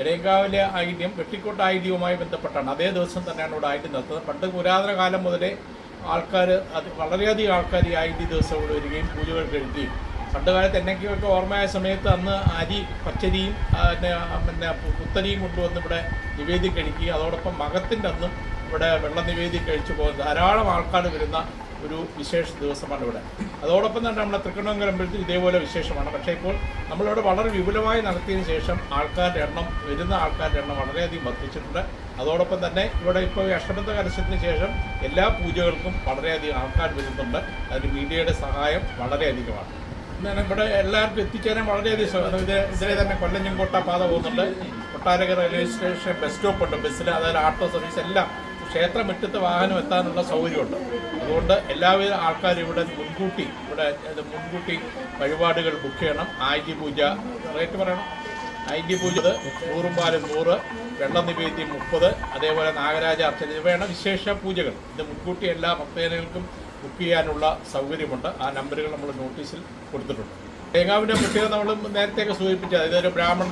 ഇടയങ്കാവിലെ ഐതിഹ്യം വെട്ടിക്കോട്ട് ഐതിഹ്യവുമായി ബന്ധപ്പെട്ടാണ്. അതേ ദിവസം തന്നെയാണ് ഇവിടെ ആയിട്ട് നടത്തുന്നത്. പണ്ട് പുരാതന കാലം മുതലേ ആൾക്കാർ അത് വളരെയധികം ആൾക്കാർ ഈ ഐതി ദിവസം ഇവിടെ വരികയും പൂജകൾ കഴിക്കുകയും. പണ്ട് കാലത്ത് എന്നൊക്കെയൊക്കെ ഓർമ്മയായ സമയത്ത് അന്ന് അരി പച്ചരിയും പിന്നെ പിന്നെ പുത്തരിയും കൊണ്ടുവന്ന് ഇവിടെ നിവേദ്യം കഴിക്കുകയും അതോടൊപ്പം മകത്തിന്റെ അന്നും ഇവിടെ വെള്ള നിവേദ്യം കഴിച്ചു പോകുന്ന ധാരാളം ആൾക്കാർ വരുന്ന ഒരു വിശേഷ ദിവസമാണ് ഇവിടെ. അതോടൊപ്പം തന്നെ നമ്മുടെ തൃക്കണ്ണമംഗലം അമ്പലത്തിൽ ഇതേപോലെ വിശേഷമാണ്. പക്ഷേ ഇപ്പോൾ നമ്മളിവിടെ വളരെ വിപുലമായി നടത്തിയതിനു ശേഷം ആൾക്കാരുടെ എണ്ണം വരുന്ന ആൾക്കാരുടെ എണ്ണം വളരെയധികം വർദ്ധിച്ചിട്ടുണ്ട്. അതോടൊപ്പം തന്നെ ഇവിടെ ഇപ്പോൾ അഷ്ടബന്ധ കലശത്തിന് ശേഷം എല്ലാ പൂജകൾക്കും വളരെയധികം ആൾക്കാർ വരുന്നുണ്ട്. അതിന് മീഡിയയുടെ സഹായം വളരെയധികമാണ്. ഇവിടെ എല്ലാവർക്കും എത്തിച്ചേരാൻ വളരെയധികം ഇത് ഇതിലെ തന്നെ കൊല്ലം ചെങ്കോട്ട പാത പോകുന്നുണ്ട്. Kottarakkara railway station bus stop ഉണ്ട് ബസ്സിൽ അതായത് ആട്ടോ സർവീസ് എല്ലാം ക്ഷേത്ര മുറ്റത്ത് വാഹനം എത്താനുള്ള സൗകര്യമുണ്ട്. അതുകൊണ്ട് എല്ലാവിധ ആൾക്കാരും ഇവിടെ മുൻകൂട്ടി ഇവിടെ മുൻകൂട്ടി വഴിപാടുകൾ ബുക്ക് ചെയ്യണം. ആയിജി പൂജ റേറ്റ് പറയണം. ആയില്യ പൂജ നൂറും പാലും നൂറ് വെള്ളം നിവേദ്യം മുപ്പത് അതേപോലെ നാഗരാജ അർച്ചന ഇവയാണ് വിശേഷ പൂജകൾ. ഇത് മുൻകൂട്ടി എല്ലാ ഭക്തജനങ്ങൾക്കും ബുക്ക് ചെയ്യാനുള്ള സൗകര്യമുണ്ട്. ആ നമ്പറുകൾ നമ്മൾ നോട്ടീസിൽ കൊടുത്തിട്ടുണ്ട്. തേങ്ങാവിന്റെ പ്രത്യേകത നമ്മൾ നേരത്തെയൊക്കെ സൂചിപ്പിച്ചത്. ഇതൊരു ബ്രാഹ്മണ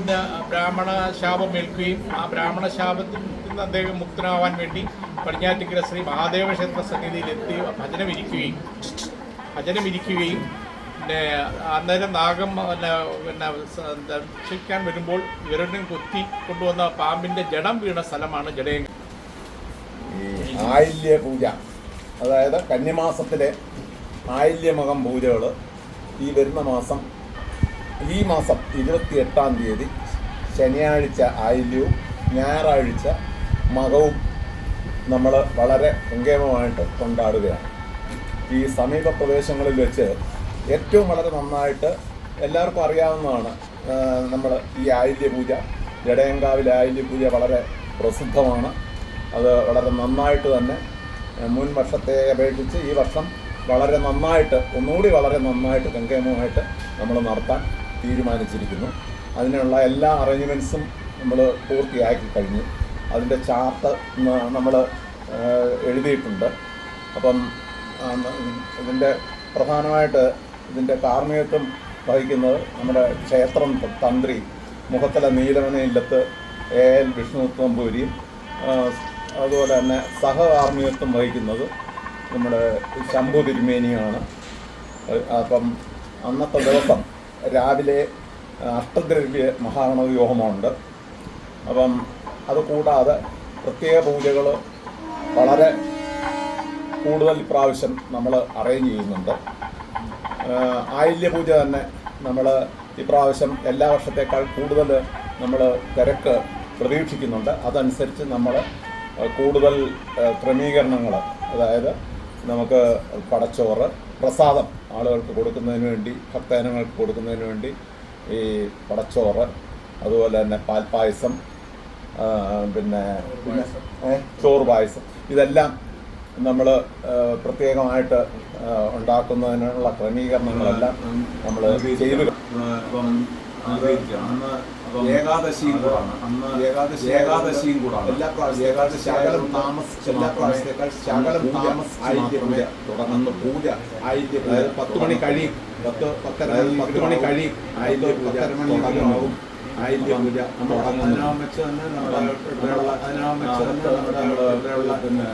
ബ്രാഹ്മണ ശാപം ഏൽക്കുകയും ആ ബ്രാഹ്മണ ശാപത്തിൽ നിന്ന് അദ്ദേഹം മുക്തനാവാൻ വേണ്ടി പടിഞ്ഞാറ്റിക്കര ശ്രീ മഹാദേവ ക്ഷേത്ര സന്നിധിയിലെത്തി ഭജനമിരിക്കുകയും ഭജനമിരിക്കുകയും പിന്നെ അന്നേരം നാഗം പിന്നെ പിന്നെ ദർശിക്കാൻ വരുമ്പോൾ ഇവരുടെ കൊത്തി കൊണ്ടുവന്ന പാമ്പിന്റെ ജഡം വീണ സ്ഥലമാണ് ജഡയങ്ക ആയില്യ പൂജ അതായത് കന്യമാസത്തിലെ ആയില്യമകം പൂജകൾ ഈ വരുന്ന മാസം ഈ മാസം ഇരുപത്തി എട്ടാം തീയതി ശനിയാഴ്ച ആയില്യവും ഞായറാഴ്ച മകവും നമ്മൾ വളരെ കങ്കേമമായിട്ട് കൊണ്ടാടുകയാണ്. ഈ സമീപ പ്രദേശങ്ങളിൽ വെച്ച് ഏറ്റവും വളരെ നന്നായിട്ട് എല്ലാവർക്കും അറിയാവുന്നതാണ് നമ്മൾ ഈ ആയില്യ പൂജ. ജടയങ്കാവിലെ ആയില്യ പൂജ വളരെ പ്രസിദ്ധമാണ്. അത് വളരെ നന്നായിട്ട് തന്നെ മുൻ വർഷത്തെ അപേക്ഷിച്ച് ഈ വർഷം വളരെ നന്നായിട്ട് ഒന്നുകൂടി വളരെ നന്നായിട്ട് ഗംഗേമമായിട്ട് നമ്മൾ നടത്താൻ തീരുമാനിച്ചിരിക്കുന്നു. അതിനുള്ള എല്ലാ അറേഞ്ച്മെന്റ്സും നമ്മൾ പൂർത്തിയാക്കി കഴിഞ്ഞു. അതിന്റെ ചാർട്ട് നമ്മൾ എഴുതിയിട്ടുണ്ട്. അപ്പം ഇതിന്റെ പ്രധാനമായിട്ട് ഇതിന്റെ കാർമ്മികത്വം വഹിക്കുന്നത് നമ്മുടെ ക്ഷേത്രം തന്ത്രി മുഖത്തല ഇല്ലത്ത് എ എൽ വിഷ്ണു അതുപോലെ തന്നെ സഹകാർമ്മികത്വം വഹിക്കുന്നത് നമ്മുടെ ശംഭു തിരുമേനിയാണ്. അപ്പം അന്നത്തെ ദിവസം രാവിലെ അഷ്ടദ്രവ്യ യോഗമുണ്ട് അപ്പം അത് കൂടാതെ പ്രത്യേക പൂജകൾ വളരെ കൂടുതൽ പ്രാവശ്യം നമ്മൾ അറേഞ്ച് ചെയ്യുന്നുണ്ട്. ആയില്യപൂജ ആയില്യ പൂജ തന്നെ നമ്മൾ ഇപ്രാവശ്യം എല്ലാ വർഷത്തേക്കാൾ കൂടുതൽ നമ്മൾ തിരക്ക് പ്രതീക്ഷിക്കുന്നുണ്ട്. അതനുസരിച്ച് നമ്മൾ കൂടുതൽ ക്രമീകരണങ്ങൾ അതായത് നമുക്ക് പടച്ചോറ് പ്രസാദം ആളുകൾക്ക് കൊടുക്കുന്നതിന് വേണ്ടി ഭക്തജനങ്ങൾക്ക് കൊടുക്കുന്നതിന് വേണ്ടി ഈ പടച്ചോറ് അതുപോലെ തന്നെ പാൽപ്പായസം പിന്നെ പിന്നെ ചോറ് പായസം. ഇതെല്ലാം നമ്മൾ പ്രത്യേകമായിട്ട് ഉണ്ടാക്കുന്നതിനുള്ള ക്രമീകരണങ്ങളെല്ലാം നമ്മൾ ചെയ്തു ഏകാദശിയും കൂടാണ്. അന്ന് ഏകാദശി ഏകാദശിയും കൂടാണ്. എല്ലാ പ്രാവശ്യം ഏകാദശി ശകലം താമസിച്ച് എല്ലാ പ്രാവശ്യത്തേക്കാൾ ശകലം താമസിച്ച് ആയില്യ പൂജ തുടങ്ങുന്ന. പൂജ ആയിരിക്കും പത്ത് മണി കഴിയും. പത്ത് പത്തര പത്ത് മണി കഴിയും. ആയിരത്തി പത്തര മണി തുടങ്ങും ആയില്യ പൂജ തന്നെ നമ്മുടെ തന്നെ നമ്മുടെ പിന്നെ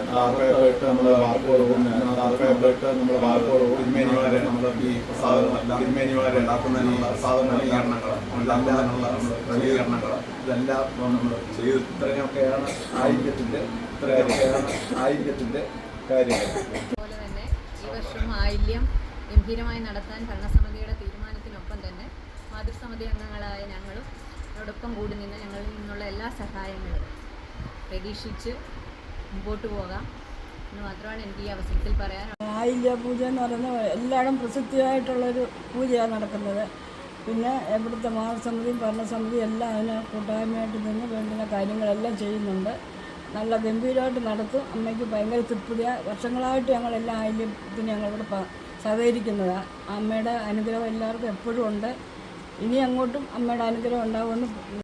നമ്മൾ വാർപ്പോട് പിന്നെ താർപ്പയൊക്കെ നമ്മൾ വാർപ്പോട് തിരുമേനിമാരെ നമ്മൾ ഈ സാധനങ്ങളെല്ലാം തിരുമേനിമാരെ ഉണ്ടാക്കുന്നതിനുള്ള സാധന ക്രമീകരണങ്ങൾ ഉണ്ടാക്കുന്നതിനുള്ള ക്രമീകരണങ്ങൾ ഇതെല്ലാം നമ്മൾ ചെയ്ത്. ഇത്രയൊക്കെയാണ് ആയില്യത്തിന്റെ ഇത്രയൊക്കെയാണ് ആയില്യത്തിന്റെ കാര്യങ്ങൾ. അതുപോലെ തന്നെ ഈ വർഷം ആയില്യം ഗംഭീരമായി നടത്താൻ ഭരണസമിതിയുടെ തീരുമാനത്തിനൊപ്പം തന്നെ മാതൃസമിതി അംഗങ്ങളായ ഞങ്ങളും അതോടൊപ്പം കൂടി നിന്ന് ഞങ്ങളിൽ നിന്നുള്ള എല്ലാ സഹായങ്ങളും പ്രതീക്ഷിച്ച് മുമ്പോട്ട് പോകാം. എന്ന് മാത്രമാണ് എനിക്ക് ഈ അവസരത്തിൽ പറയാൻ ആയില്യ പൂജ എന്ന് പറയുന്നത് എല്ലായിടും പ്രസിദ്ധിയായിട്ടുള്ളൊരു പൂജയാണ് നടക്കുന്നത്. പിന്നെ ഇവിടുത്തെ മഹാസമിതിയും ഭരണസമിതിയും എല്ലാം അതിന് കൂട്ടായ്മയായിട്ട് നിന്ന് വേണ്ടുന്ന കാര്യങ്ങളെല്ലാം ചെയ്യുന്നുണ്ട്. നല്ല ഗംഭീരമായിട്ട് നടത്തും. അമ്മയ്ക്ക് ഭയങ്കര തൃപ്തിയാണ്. വർഷങ്ങളായിട്ട് ഞങ്ങളെല്ലാം ആയില്യത്തിന് ഞങ്ങളിവിടെ സഹകരിക്കുന്നതാണ് അമ്മയുടെ അനുഗ്രഹം എല്ലാവർക്കും എപ്പോഴും ഉണ്ട്. ഇനി അങ്ങോട്ടും അമ്മയുടെ അനുഗ്രഹം ഉണ്ടാവുമെന്ന്